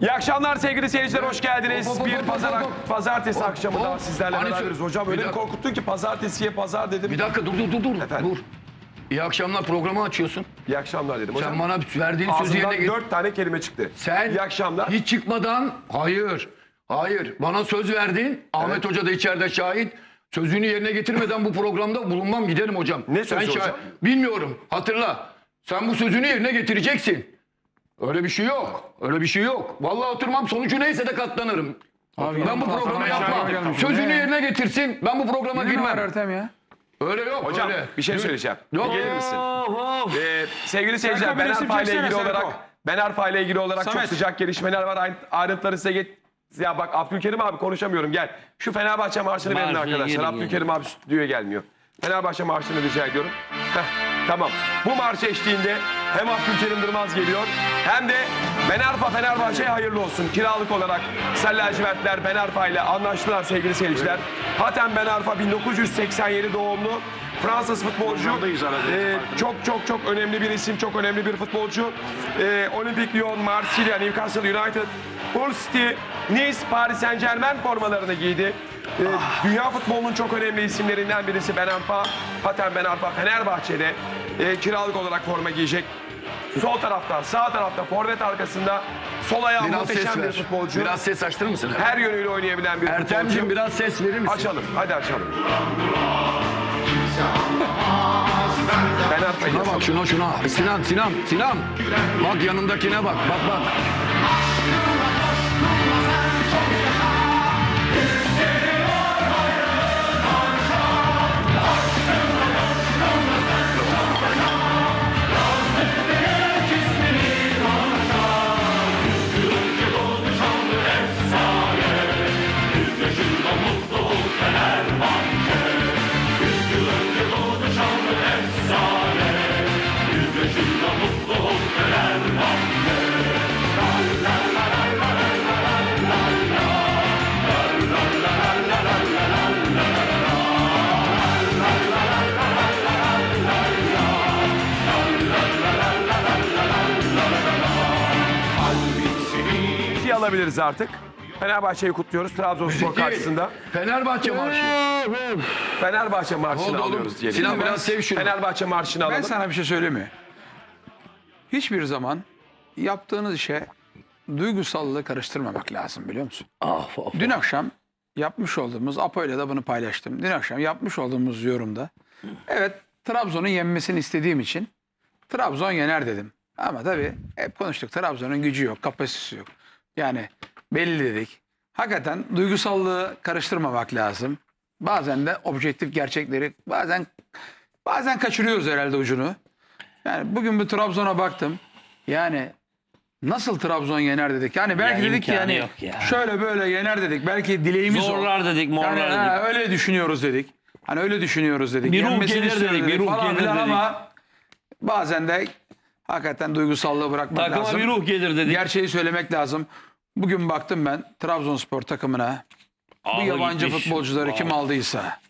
İyi akşamlar sevgili seyirciler hoş geldiniz. Hop, hop, Bir hop, pazar hop, hop. pazartesi Hop, akşamı hop. daha sizlerle Hani beraberiz. Hocam Bir öyle bir dakika. korkuttun ki pazartesiye pazar dedim. Bir dakika dur dur dur dur. Efendim? Dur. İyi akşamlar programı açıyorsun. İyi akşamlar dedim hocam. Sen bana verdiğin sözü yerine Ağzından git. dört tane kelime çıktı. Sen İyi akşamlar. hiç çıkmadan hayır. Hayır. Bana söz verdin. Ahmet Hoca da içeride şahit. Sözünü yerine getirmeden bu programda bulunmam giderim hocam. Ne Sen sözü şah- hocam? Bilmiyorum. Hatırla. Sen bu sözünü yerine getireceksin. Öyle bir şey yok. Öyle bir şey yok. Vallahi oturmam sonucu neyse de katlanırım. ben bu programı yapmam. Sözünü yerine getirsin. Ben bu programa girmem. Ertem ya? Öyle yok. Hocam öyle. bir şey söyleyeceğim. Yok. Bir gelir misin? Ee, sevgili seyirciler Ben Arfa ile ilgili olarak Ben Arfa ile ilgili olarak çok sıcak gelişmeler var. Ayrı- Ayrıntıları size get ya bak Abdülkerim abi konuşamıyorum gel. Şu Fenerbahçe marşını verin arkadaşlar. Abdülkerim abi stüdyoya gelmiyor. Fenerbahçe marşını rica ediyorum. Heh, tamam. Bu marş eşliğinde hem Abdülkerim Durmaz geliyor hem de Ben Arfa Fenerbahçe'ye hayırlı olsun. Kiralık olarak Sarı Lacivertler Ben Arfa ile anlaştılar sevgili seyirciler. Hatem Ben Arfa 1987 doğumlu. Fransız futbolcu. Ee, çok çok çok önemli bir isim, çok önemli bir futbolcu. Ee, Olimpik Lyon, Marsilya, Newcastle United, Hull City, Nice, Paris Saint Germain formalarını giydi. Ee, Dünya futbolunun çok önemli isimlerinden birisi Ben Arfa. Hatem Ben Arfa Fenerbahçe'de e, kiralık olarak forma giyecek. Sol tarafta, sağ tarafta, forvet arkasında sol ayağı Biraz muhteşem bir futbolcu. Biraz ses açtır mısın? Her yönüyle oynayabilen bir Ertemciğim futbolcu. biraz ses verir misin? Açalım, hadi açalım. Ben Şuna bak şuna şuna. Sinan Sinan Sinan. Bak yanındakine bak bak bak. Alabiliriz artık. Fenerbahçe'yi kutluyoruz Trabzonspor karşısında. Fenerbahçe marşı. Fenerbahçe marşını Oldu oğlum. alıyoruz diyelim. Sinan biraz sev şunu. Fenerbahçe marşını Ben alalım. sana bir şey söyleyeyim mi? Hiçbir zaman yaptığınız işe duygusallığı karıştırmamak lazım biliyor musun? Ah, of. Dün akşam yapmış olduğumuz, Apo ile de bunu paylaştım. Dün akşam yapmış olduğumuz yorumda evet Trabzon'un yenmesini istediğim için Trabzon yener dedim. Ama tabii hep konuştuk Trabzon'un gücü yok, kapasitesi yok. Yani belli dedik. Hakikaten duygusallığı karıştırmamak lazım. Bazen de objektif gerçekleri bazen bazen kaçırıyoruz herhalde ucunu. Yani bugün bir Trabzon'a baktım. Yani nasıl Trabzon yener dedik. Yani belki Ya dedik ki yani yok ya. şöyle böyle yener dedik. Belki dileğimiz o. Zorlar dedik, morlar Yani, dedik. ha, öyle düşünüyoruz dedik. Hani öyle düşünüyoruz dedik. Bir ruh Yenmesini gelir dedik, bir ruh gelir dedik. Ama bazen de hakikaten duygusallığı bırakmak Takıma lazım. bir ruh gelir dedik. Gerçeği söylemek lazım. Bugün baktım ben Trabzonspor takımına. Bu yabancı gitmiş. futbolcuları kim aldıysa,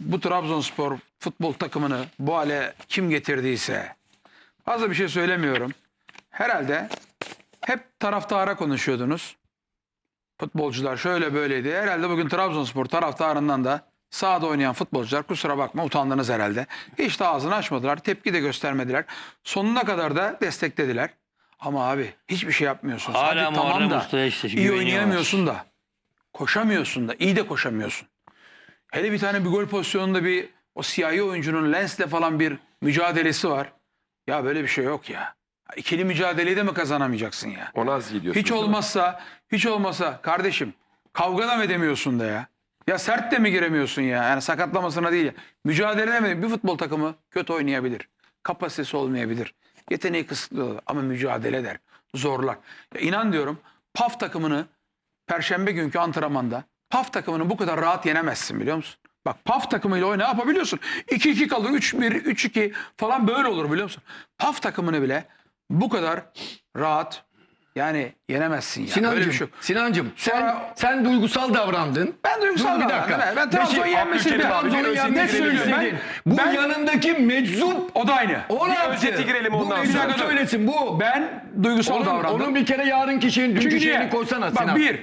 bu Trabzonspor futbol takımını bu hale kim getirdiyse, fazla bir şey söylemiyorum. Herhalde hep taraftara konuşuyordunuz. Futbolcular şöyle böyleydi. Herhalde bugün Trabzonspor taraftarından da sahada oynayan futbolcular kusura bakma utandınız herhalde. Hiç de ağzını açmadılar. Tepki de göstermediler. Sonuna kadar da desteklediler. Ama abi hiçbir şey yapmıyorsun. Hala Hadi tamam da Usta'ya işte iyi güveniyorlar. oynayamıyorsun da. Koşamıyorsun da. iyi de koşamıyorsun. Hele bir tane bir gol pozisyonunda bir o siyahi oyuncunun Lens'le falan bir mücadelesi var. Ya böyle bir şey yok ya. İkili mücadeleyi de mi kazanamayacaksın ya? Ona az iyi diyorsunuz. Hiç olmazsa, hiç olmazsa kardeşim kavga da mı edemiyorsun da ya? Ya sert de mi giremiyorsun ya? Yani sakatlamasına değil ya. Mücadele mi? Bir futbol takımı kötü oynayabilir. Kapasitesi olmayabilir. Yeteneği kısıtlı ama mücadele eder. Zorlar. Ya inan diyorum PAF takımını Perşembe günkü antrenmanda PAF takımını bu kadar rahat yenemezsin biliyor musun? Bak PAF takımıyla oyna yapabiliyorsun. 2-2 kalır, 3-1, 3-2 falan böyle olur biliyor musun? PAF takımını bile bu kadar rahat Yani yenemezsin ya. Öyle Sinancım, bir şey yok. Sinancım sen Sonra- sen duygusal davrandın. Ben duygusal Dur bir davrandım, dakika. evet. Ben Trabzon'u Peki, yenmesini Abdülkerim bir- abi, Trabzon'u bir yenmesini özeti söylüyorum. söyledin. Ben- Bu ben- yanındaki meczup O da aynı. o ne Bir yaptı? özeti girelim Bu ondan meczup sonra. söylesin bu. Ben duygusal Onun, davrandım. onun bir kere yarınki şeyin, dünkü Çünkü şeyini niye? koysana Bak Sinan. bir,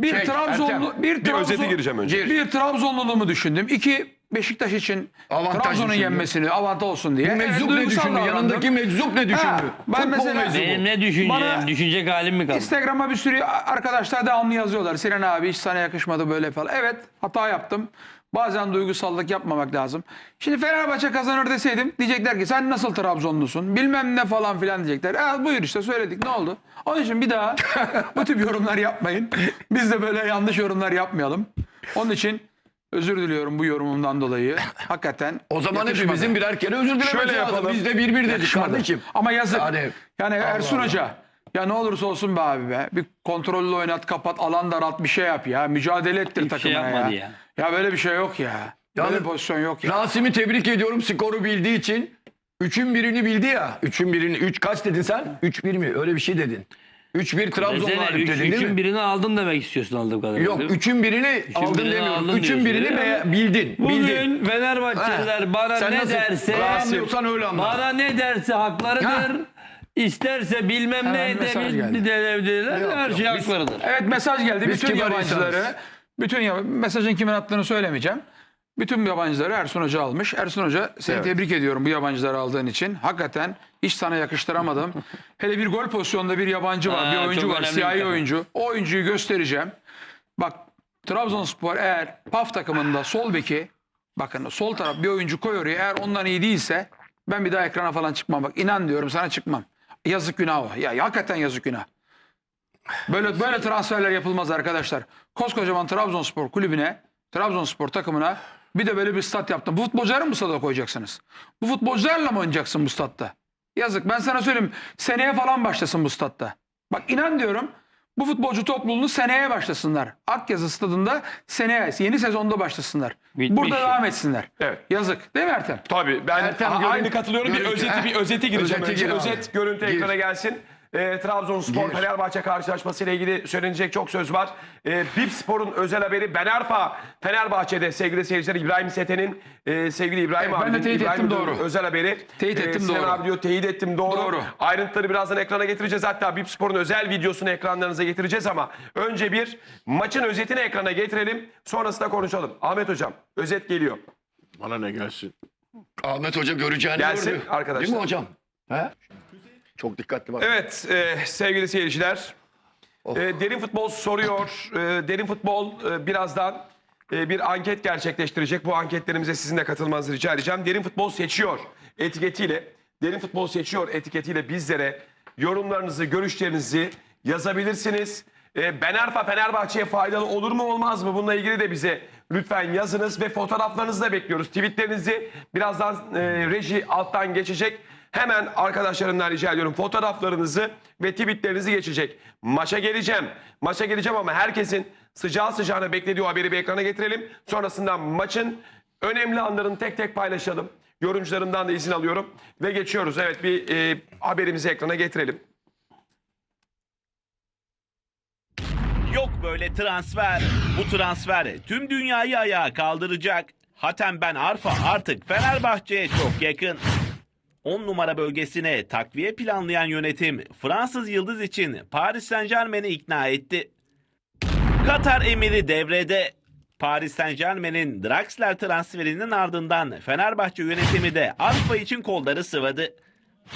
bir Şey, Trabzonlu, Ertem, bir, bir Trabzon, özeti gireceğim önce. Bir Trabzonluluğumu düşündüm. İki Beşiktaş için Avantaj Trabzon'un düşündü. yenmesini avantaj olsun diye. Bu meczup Evet, ne duygusal düşündü? davrandım. Yanındaki meczup ne düşündü? Ha, ben Futbol mesela- meczubu. Benim ne düşüneceğim? Bana- Düşünecek halim mi kaldı? Instagram'a bir sürü arkadaşlar devamlı yazıyorlar. Sinan abi hiç sana yakışmadı böyle falan. Evet hata yaptım. Bazen duygusallık yapmamak lazım. Şimdi Fenerbahçe kazanır deseydim diyecekler ki sen nasıl Trabzonlusun bilmem ne falan filan diyecekler. E, buyur işte söyledik ne oldu? Onun için bir daha bu tip yorumlar yapmayın. Biz de böyle yanlış yorumlar yapmayalım. Onun için özür diliyorum bu yorumumdan dolayı. Hakikaten O zaman yakışmadı. hepimizin birer kere özür dilemesi Şöyle lazım. yapalım. Biz de bir bir dedik Yakışmadı. kardeşim. Ama yazık. Yani- Yani, Ersun Allah. Hoca ya ne olursa olsun be abi be. Bir kontrollü oynat, kapat, alan daralt bir şey yap ya. Mücadele ettir Hiçbir şey takımına yapmadı ya. ya. ya. böyle bir şey yok ya. Böyle Yani- bir pozisyon yok ya. Rasim'i tebrik ediyorum skoru bildiği için. Üçün birini bildi ya. Üçün birini. Üç kaç dedin sen? Üç bir mi? Öyle bir şey dedin. Üç bir Trabzon Desene, galip üç, dedin değil üçün mi? birini aldın demek istiyorsun aldığım kadarıyla. Yok değil mi? üçün birini aldın birini demiyorum. aldın üçün diyorsun, birini değil mi? be- bildin. bildin. Bugün Fenerbahçeliler Ha. bana Sen ne nasıl derse anlıyorsan öyle anla. bana ne derse haklarıdır. Ha. İsterse bilmem Hemen ne mesaj geldi. edebilirler. Yok, Her şey haklarıdır. Evet mesaj geldi. Biz bütün kibar yabancıları, insanız. bütün ya- mesajın kimin attığını söylemeyeceğim. Bütün yabancıları Ersun Hoca almış. Ersun Hoca seni Evet. tebrik ediyorum bu yabancıları aldığın için. Hakikaten hiç sana yakıştıramadım. Hele bir gol pozisyonunda bir yabancı var, Ha, bir oyuncu var, siyahi oyuncu. O oyuncuyu göstereceğim. Bak Trabzonspor eğer PAF takımında sol beki bakın sol taraf bir oyuncu koy oraya eğer ondan iyi değilse ben bir daha ekrana falan çıkmam. Bak inan diyorum sana çıkmam. Yazık günah o. Ya, ya hakikaten yazık günah. Böyle böyle transferler yapılmaz arkadaşlar. Koskocaman Trabzonspor kulübüne, Trabzonspor takımına bir de böyle bir stat yaptım. Bu futbolcuları mı stada koyacaksınız? Bu futbolcularla mı oynayacaksın bu statta? Yazık. Ben sana söyleyeyim. Seneye falan başlasın bu statta. Bak inan diyorum. Bu futbolcu topluluğunu seneye başlasınlar. Akyazı stadında seneye, yeni sezonda başlasınlar. Bitmiş Burada ya. devam etsinler. Evet. Yazık. Değil mi Ertem? Tabii ben Ertem, aynı katılıyorum. Bir görüntü- özeti bir özeti gireceğim Özeti önce. gir. Özet görüntü Gir. ekrana gelsin. Ee, Trabzonspor. Fenerbahçe karşılaşması ile ilgili söylenecek çok söz var. Ee, Bip Spor'un özel haberi Ben Arfa Fenerbahçe'de sevgili seyirciler İbrahim Seten'in e, sevgili İbrahim Evet, ben de abinin teyit İbrahim ettim, Müdür'ün doğru. özel haberi. Teyit ettim, Sinan doğru. abi diyor teyit ettim doğru. Doğru. Ayrıntıları birazdan ekrana getireceğiz. Hatta Bip Spor'un özel videosunu ekranlarınıza getireceğiz ama önce bir maçın özetini ekrana getirelim. Sonrasında konuşalım. Ahmet Hocam özet geliyor. Bana ne gelsin? Ahmet Hoca göreceğini Gelsin gördü. arkadaşlar. Değil mi hocam? He? Çok dikkatli bak. Evet e, sevgili seyirciler. E, derin futbol soruyor. E, derin futbol e, birazdan e, bir anket gerçekleştirecek. Bu anketlerimize sizin de katılmanızı rica edeceğim. Derin futbol seçiyor etiketiyle. Derin futbol seçiyor etiketiyle bizlere yorumlarınızı, görüşlerinizi yazabilirsiniz. E, Ben Arfa Fenerbahçe'ye faydalı olur mu olmaz mı? Bununla ilgili de bize lütfen yazınız ve fotoğraflarınızı da bekliyoruz. Tweetlerinizi birazdan e, reji alttan geçecek. Hemen arkadaşlarımdan rica ediyorum fotoğraflarınızı ve tweetlerinizi geçecek. Maça geleceğim. Maça geleceğim ama herkesin sıcağı sıcağına beklediği haberi bir ekrana getirelim. Sonrasında maçın önemli anlarını tek tek paylaşalım. Yorumcularımdan da izin alıyorum ve geçiyoruz. Evet bir e, haberimizi ekrana getirelim. Yok böyle transfer. Bu transfer tüm dünyayı ayağa kaldıracak. Hatem Ben Arfa artık Fenerbahçe'ye çok yakın. 10 numara bölgesine takviye planlayan yönetim Fransız Yıldız için Paris Saint Germain'i ikna etti. Katar emiri devrede. Paris Saint Germain'in Draxler transferinin ardından Fenerbahçe yönetimi de Arfa için kolları sıvadı.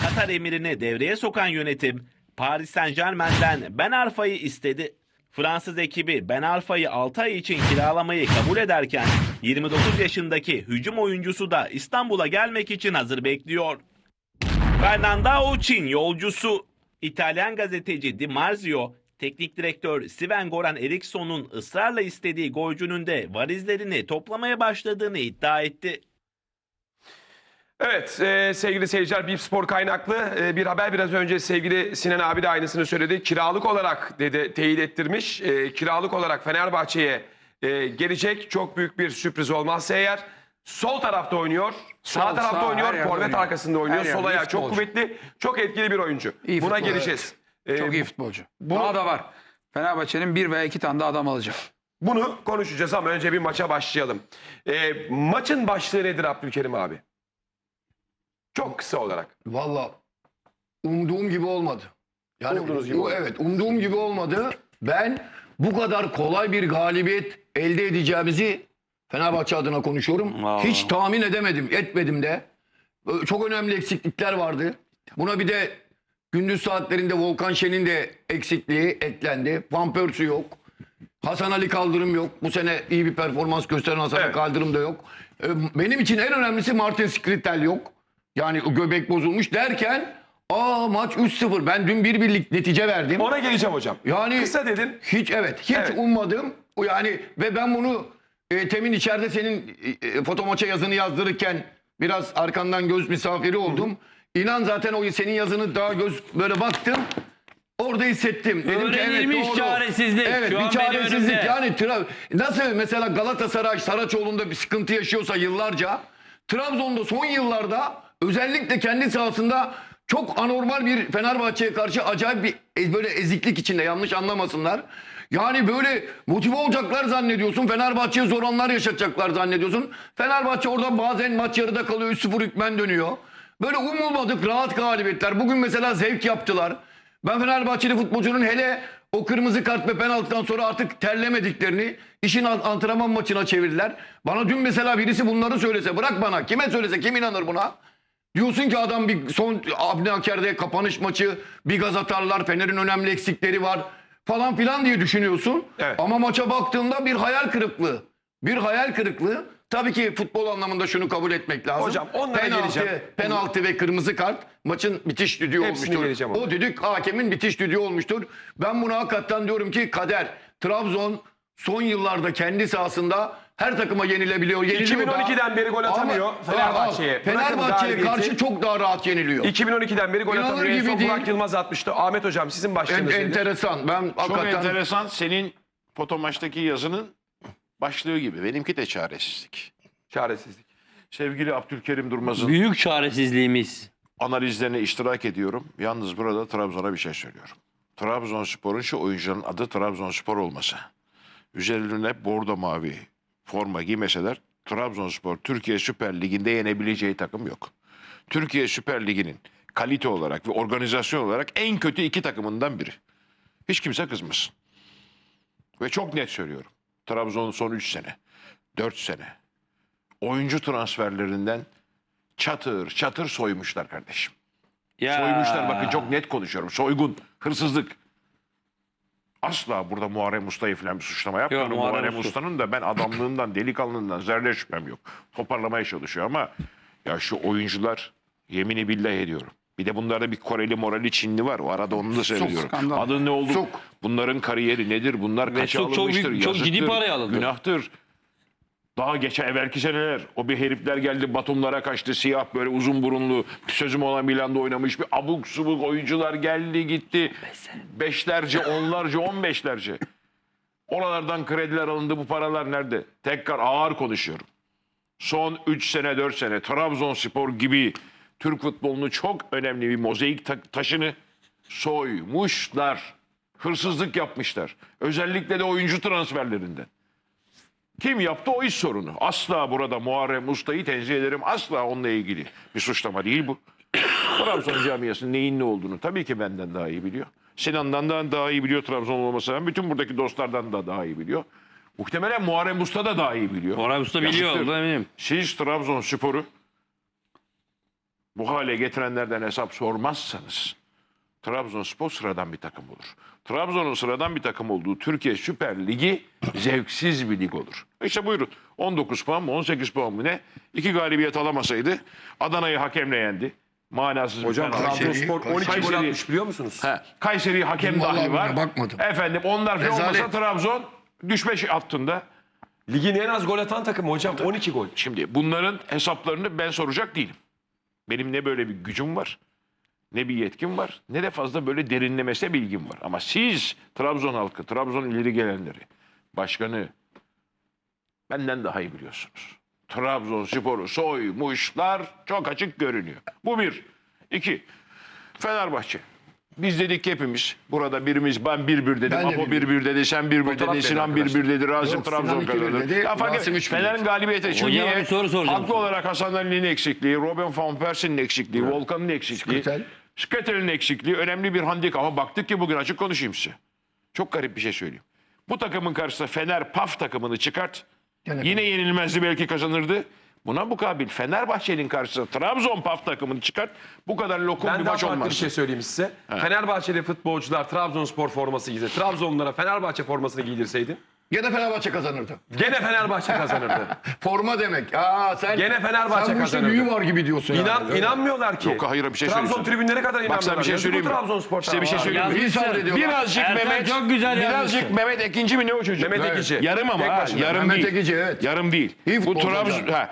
Katar emirini devreye sokan yönetim Paris Saint Germain'den Ben Arfa'yı istedi. Fransız ekibi Ben Arfa'yı 6 ay için kiralamayı kabul ederken 29 yaşındaki hücum oyuncusu da İstanbul'a gelmek için hazır bekliyor. Fernando Çin yolcusu İtalyan gazeteci Di Marzio, teknik direktör Sven Goran Eriksson'un ısrarla istediği golcünün de varizlerini toplamaya başladığını iddia etti. Evet e, sevgili seyirciler bir spor kaynaklı e, bir haber biraz önce sevgili Sinan abi de aynısını söyledi. Kiralık olarak dedi teyit ettirmiş. E, kiralık olarak Fenerbahçe'ye e, gelecek çok büyük bir sürpriz olmazsa eğer sol tarafta oynuyor. sağ Sol, tarafta sağ, oynuyor. yerde Forvet oynuyor. arkasında oynuyor. Her Sol yerde, iyi ayağı çok futbolcu. kuvvetli, çok etkili bir oyuncu. İyi Buna futbolcu. geleceğiz. Ee, Çok iyi futbolcu. Daha da var. Fenerbahçe'nin bir veya iki tane daha adam alacak. Bunu konuşacağız ama önce bir maça başlayalım. Ee, maçın başlığı nedir Abdülkerim abi? Çok kısa olarak. Valla umduğum gibi olmadı. Yani Umduğunuz gibi bu- olmadı. evet umduğum gibi olmadı. Ben bu kadar kolay bir galibiyet elde edeceğimizi Fenerbahçe adına konuşuyorum. Aa. Hiç tahmin edemedim, etmedim de. Çok önemli eksiklikler vardı. Buna bir de gündüz saatlerinde Volkan Şen'in de eksikliği eklendi. Van Persie yok. Hasan Ali Kaldırım yok. Bu sene iyi bir performans gösteren Hasan Ali Evet. Kaldırım da yok. Benim için en önemlisi Martin Skritel yok. Yani göbek bozulmuş derken aa maç 3-0. Ben dün bir birlik netice verdim. Ona geleceğim hocam. Yani Kısa dedin. hiç evet hiç Evet. ummadım. Yani ve ben bunu e, temin içeride senin e, e, foto maça yazını yazdırırken biraz arkandan göz misafiri oldum. İnan zaten o senin yazını daha göz böyle baktım. Orada hissettim. Dedim ki evet Öğrenilmiş doğru. çaresizlik. Evet Şu bir benim çaresizlik. önümde. Yani tra- nasıl mesela Galatasaray Saraçoğlu'nda bir sıkıntı yaşıyorsa yıllarca Trabzon'da son yıllarda özellikle kendi sahasında çok anormal bir Fenerbahçe'ye karşı acayip bir e- böyle eziklik içinde yanlış anlamasınlar. Yani böyle motive olacaklar zannediyorsun. Fenerbahçe'ye zor anlar yaşatacaklar zannediyorsun. Fenerbahçe orada bazen maç yarıda kalıyor 3-0 hükmen dönüyor. Böyle umulmadık rahat galibiyetler. Bugün mesela zevk yaptılar. Ben Fenerbahçeli futbolcunun hele o kırmızı kart ve penaltıdan sonra artık terlemediklerini işin an- antrenman maçına çevirdiler. Bana dün mesela birisi bunları söylese bırak bana kime söylese kim inanır buna? Diyorsun ki adam bir son Abne Aker'de kapanış maçı bir gaz atarlar Fener'in önemli eksikleri var falan filan diye düşünüyorsun. Evet. Ama maça baktığında bir hayal kırıklığı. Bir hayal kırıklığı. Tabii ki futbol anlamında şunu kabul etmek lazım. Hocam, onlara penaltı, geleceğim. penaltı ve kırmızı kart maçın bitiş düdüğü Hepsine olmuştur. O düdük hakemin bitiş düdüğü olmuştur. Ben bunu hakikaten diyorum ki kader. Trabzon son yıllarda kendi sahasında her takıma yenilebiliyor. yeniliyor da. 2012'den beri gol atamıyor Ama- Fenerbahçe'ye. Bırakın Fenerbahçe'ye galibiyeti. karşı çok daha rahat yeniliyor. 2012'den beri gol İnanılır atamıyor. En gibi son değil. Burak Yılmaz atmıştı. Ahmet hocam sizin En, başlığınız nedir? enteresan. Ben Çok hakikaten enteresan senin foto maçtaki yazının başlığı gibi. Benimki de çaresizlik. Çaresizlik. Sevgili Abdülkerim Durmaz'ın Büyük çaresizliğimiz. analizlerine iştirak ediyorum. Yalnız burada Trabzon'a bir şey söylüyorum. Trabzonspor'un şu oyuncuların adı Trabzonspor olmasa, üzerlerine bordo mavi forma giymeseler Trabzonspor Türkiye Süper Ligi'nde yenebileceği takım yok. Türkiye Süper Ligi'nin kalite olarak ve organizasyon olarak en kötü iki takımından biri. Hiç kimse kızmasın. Ve çok net söylüyorum. Trabzon'un son 3 sene, 4 sene oyuncu transferlerinden çatır çatır soymuşlar kardeşim. Ya. Soymuşlar bakın çok net konuşuyorum. Soygun, hırsızlık. Asla burada Muharrem Usta'yı falan bir suçlama yapmıyorum. Muharrem Muharrem Usta. Usta'nın da ben adamlığından, delikanlılığından zerre şüphem yok. Toparlamaya çalışıyor ama ya şu oyuncular yemini billah ediyorum. Bir de bunlarda bir Koreli morali Çinli var. O arada onu da seviyorum. Adın ne oldu? Çok. Bunların kariyeri nedir? Bunlar kaça çok- çok alınmıştır? büyük- çok ciddi paraya alındı. Günahtır. Daha geçen evvelki seneler o bir herifler geldi Batumlara kaçtı siyah böyle uzun burunlu sözüm olan Milan'da oynamış bir abuk subuk oyuncular geldi gitti. Beşlerce onlarca on beşlerce. Oralardan krediler alındı bu paralar nerede? Tekrar ağır konuşuyorum. Son 3 sene 4 sene Trabzonspor gibi Türk futbolunu çok önemli bir mozaik ta- taşını soymuşlar. Hırsızlık yapmışlar. Özellikle de oyuncu transferlerinden. Kim yaptı o iş sorunu. Asla burada Muharrem Usta'yı tenzih ederim. Asla onunla ilgili bir suçlama değil bu. Trabzon camiasının neyin ne olduğunu tabii ki benden daha iyi biliyor. Sinan'dan da daha iyi biliyor Trabzon olmasına. Bütün buradaki dostlardan da daha iyi biliyor. Muhtemelen Muharrem Usta da daha iyi biliyor. Orhan Usta biliyor. Ondan eminim. Siz Trabzonspor'u bu hale getirenlerden hesap sormazsanız Trabzonspor sıradan bir takım olur. Trabzon'un sıradan bir takım olduğu Türkiye Süper Ligi zevksiz bir lig olur. İşte buyurun 19 puan mı 18 puan mı ne? İki galibiyet alamasaydı Adana'yı hakemle yendi. Manasız Hocam bir penaltı. Trabzonspor 12 gol atmış biliyor musunuz? He, Kayseri hakem Vallahi dahi var. bakmadım. Efendim onlar falan olmasa Trabzon düşme hattında. Ligin en az gol atan takımı hocam 12 gol. Şimdi bunların hesaplarını ben soracak değilim. Benim ne böyle bir gücüm var, ne bir yetkim var, ne de fazla böyle derinlemesine bilgim var. Ama siz Trabzon halkı, Trabzon ileri gelenleri, başkanı benden daha iyi biliyorsunuz. Trabzonspor'u soymuşlar çok açık görünüyor. Bu bir. İki, Fenerbahçe. Biz dedik hepimiz. Burada birimiz ben bir bir dedim. Ben de Apo bir bir dedi. Sen bir bir Fotoğraf dedi. verin Sinan bir bir dedi. Yok, Trabzon kazandı. Ya fark Fener'in galibiyeti. Çünkü niye? Haklı olarak Hasan Ali'nin eksikliği, Robin van Persie'nin eksikliği, Volkan'ın eksikliği. Skritel. Skritel'in eksikliği önemli bir handikap. Ama baktık ki bugün açık konuşayım size. Çok garip bir şey söyleyeyim. Bu takımın karşısında Fener PAF takımını çıkart. Gene Yine yenilmezdi belki kazanırdı. Buna mukabil Fenerbahçe'nin karşısında Trabzon PAF takımını çıkart. Bu kadar lokum Ben bir daha maç farklı bir olmaz. şey söyleyeyim size. Fenerbahçeli futbolcular Trabzonspor forması giydi. Trabzonlulara Fenerbahçe formasını giydirseydin. Gene Fenerbahçe kazanırdı. Gene Fenerbahçe kazanırdı. Forma demek. Aa sen Gene Fenerbahçe sen bu işte kazanırdı. büyü var gibi diyorsun. İnan, yani. inanmıyorlar ki. Yok, hayır, bir şey Trabzon söyleyeceğim. tribünleri kadar inanmıyorlar. Bak sana bir şey Yazık bu söyleyeyim mi? Trabzonspor Size bir şey söyleyeyim mi? İyi sabrediyorlar. Birazcık Ertem Mehmet, çok güzel birazcık yazmışsın. Mehmet ikinci mi ne o çocuk? Mehmet Evet. Ekici. Yarım ama Tek ha, başına. yarım Mehmet değil. Ekici, evet. Yarım değil. İyi Bu futbolcu Trabzon ha,